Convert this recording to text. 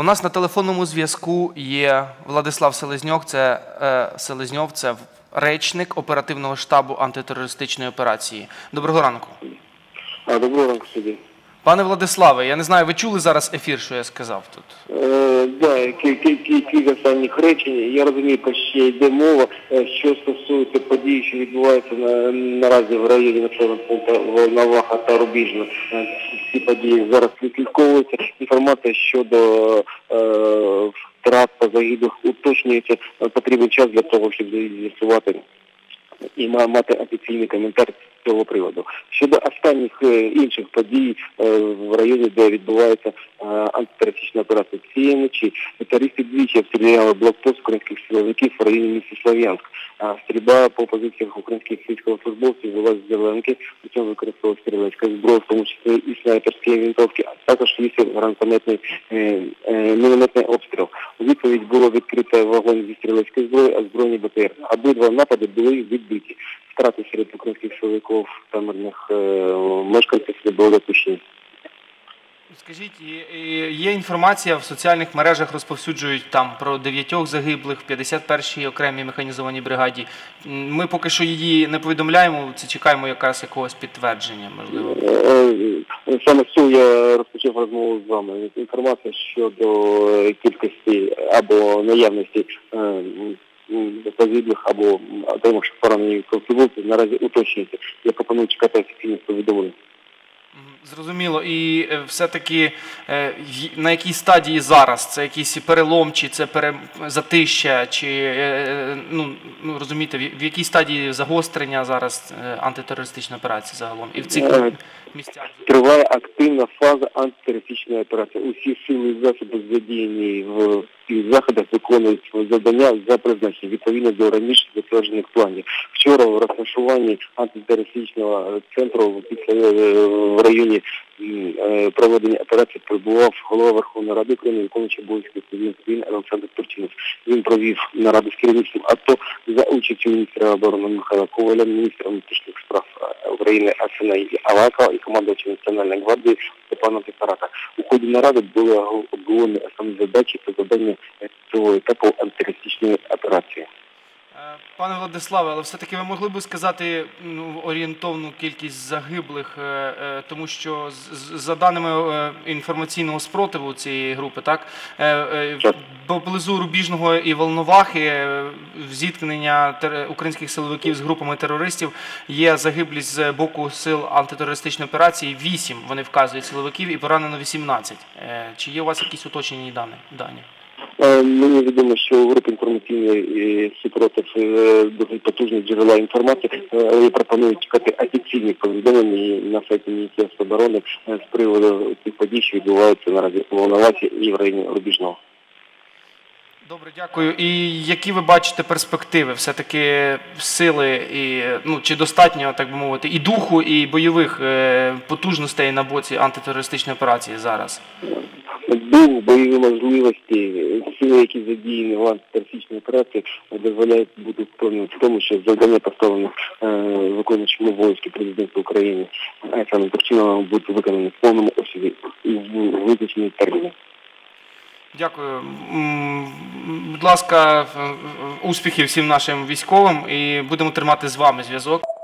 У нас на телефонному зв'язку є Владислав Селезньов, це е, Селезньов, це речник оперативного штабу антитерористичної операції. Доброго ранку. А, доброго ранку собі. Пане Владиславе, я не знаю, ви чули зараз ефір, що я сказав тут? Е, да, останніх речень. Я розумію, про що йде мова, е, що стосується подій, що відбуваються на, наразі в районі населеного пункту Волноваха та Рубіжна. Е, Ці події зараз відслідковуються. Інформація щодо е, втрат та загиблих уточнюється. Е, Потрібен час для того, щоб з'ясувати і ма- мати офіційний коментар цього приводу. Щодо останніх е, інших подій е, в районі, де відбувається е, антитерористична операція цієї ночі, терористи двічі обстріляли блокпост українських силовиків в районі міста Слов'янськ. Стрільба по позиціях українських військовослужбовців була з зеленки, при цьому використовувала стрілецька зброя, в тому числі і снайперські винтовки, а також вісів гранатометний мінометний обстріл. У відповідь було відкрито вогонь зі стрілецької зброї, а збройні БТР. Обидва напади були відбиті. Втрати серед українських силовиків та мирних е, мешканців допущені. Скажіть, є інформація в соціальних мережах розповсюджують там про дев'ятьох загиблих в 51-й окремій механізованій бригаді. Ми поки що її не повідомляємо, це чекаємо якраз якогось підтвердження, можливо. Е, е, Саме цього я розпочав розмову з вами. Інформація щодо кількості або наявності загиблих або отримавши поранені конструкції наразі уточнюється. Я пропоную чекати повідомлень. Мгм, Зрозуміло. І е, все-таки е, на якій стадії зараз? Це якийсь перелом, чи це пере... затища, чи е, ну, ну розумієте, в якій стадії загострення зараз антитерористичної операції загалом? І в цих місцях? Триває активна фаза антитерористичної операції. Усі сили і засоби задіяні в цих заходах виконують завдання за призначенням відповідно до раніше затверджених планів. Вчора в розташуванні антитерористичного центру в районі м, е, проведення операції прибував голова Верховної Ради України, виконуючий обов'язки України Олександр Турчинов. Він провів нараду з керівництвом АТО за участю міністра оборони Михайла Коваля, міністра внутрішніх справ е, України Арсена Авакова і командувача Національної гвардії Степана Писарака. У ході наради були обговорені основні задачі та завдання цього етапу антитерористичної операції. Пане Владиславе, але все-таки ви могли б сказати ну, орієнтовну кількість загиблих, е, е, тому що за даними е, інформаційного спротиву цієї групи, так поблизу Рубіжного і Волновахи зіткнення українських силовиків з групами терористів є загиблість з боку сил антитерористичної операції. Вісім вони вказують силовиків і поранено 18. Е, Чи є у вас якісь уточнені дані? дані? Мені відомо, що у групи інформаційної е, супротив е, дуже потужні джерела інформації. Е, Вони пропонують чекати офіційні повідомлення на сайті Міністерства оборони з приводу цих подій, що відбуваються наразі у Волновасі і в районі Рубіжного. Добре, дякую. І які ви бачите перспективи? Все-таки сили і ну чи достатньо, так би мовити, і духу, і бойових потужностей на боці антитерористичної операції зараз? Дух, бойові можливості, сили, які задіяні в антитерористичній операції, дозволяють бути впевненим в тому, що завдання поставлені е, виконуючим обов'язки президента України Олександром Турчиновим будуть виконані в повному обсязі і в визначені терміни. Дякую. Будь ласка, е, е, успіхів всім нашим військовим і будемо тримати з вами зв'язок.